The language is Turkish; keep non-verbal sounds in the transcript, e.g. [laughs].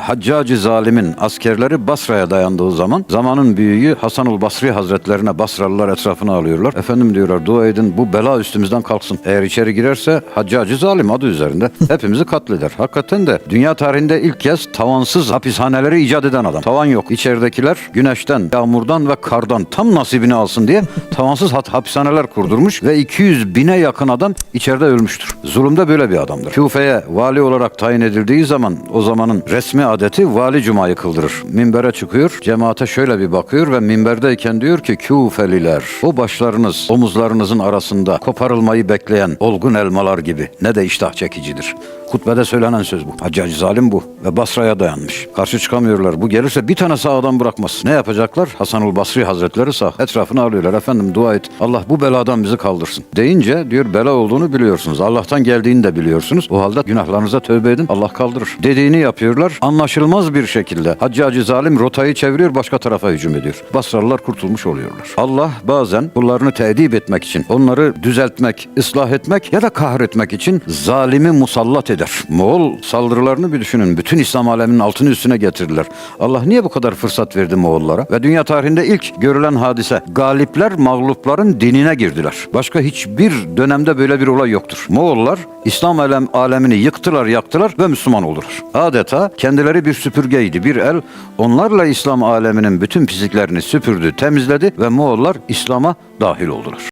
Haccacı zalimin askerleri Basra'ya dayandığı zaman zamanın büyüğü Hasanul Basri Hazretlerine Basralılar etrafına alıyorlar. Efendim diyorlar dua edin bu bela üstümüzden kalksın. Eğer içeri girerse Haccacı zalim adı üzerinde [laughs] hepimizi katleder. Hakikaten de dünya tarihinde ilk kez tavansız hapishaneleri icat eden adam. Tavan yok. İçeridekiler güneşten, yağmurdan ve kardan tam nasibini alsın diye tavansız hapishaneler kurdurmuş ve 200 bine yakın adam içeride ölmüştür. Zulümde böyle bir adamdır. Küfe'ye vali olarak tayin edildiği zaman o zamanın resmi adeti vali cumayı kıldırır. Minbere çıkıyor, cemaate şöyle bir bakıyor ve minberdeyken diyor ki Küfeliler o başlarınız omuzlarınızın arasında koparılmayı bekleyen olgun elmalar gibi ne de iştah çekicidir. Hutbede söylenen söz bu. Haccacı zalim bu ve Basra'ya dayanmış. Karşı çıkamıyorlar. Bu gelirse bir tane sağdan bırakmaz. Ne yapacaklar? Hasanul Basri Hazretleri sağ. Etrafını alıyorlar. Efendim dua et. Allah bu beladan bizi kaldırsın. Deyince diyor bela olduğunu biliyorsunuz. Allah'tan geldiğini de biliyorsunuz. O halde günahlarınıza tövbe edin. Allah kaldırır. Dediğini yapıyorlar. Anlaşılmaz bir şekilde. Haccacı zalim rotayı çeviriyor başka tarafa hücum ediyor. Basralılar kurtulmuş oluyorlar. Allah bazen kullarını tedip etmek için, onları düzeltmek, ıslah etmek ya da kahretmek için zalimi musallat eder. Moğol saldırılarını bir düşünün. Bütün İslam aleminin altını üstüne getirdiler. Allah niye bu kadar fırsat verdi Moğollara? Ve dünya tarihinde ilk görülen hadise galipler mağlupların dinine girdiler. Başka hiçbir dönemde böyle bir olay yoktur. Moğollar İslam alem, alemini yıktılar, yaktılar ve Müslüman oldular. Adeta kendileri bir süpürgeydi, bir el. Onlarla İslam aleminin bütün pisliklerini süpürdü, temizledi ve Moğollar İslam'a dahil oldular.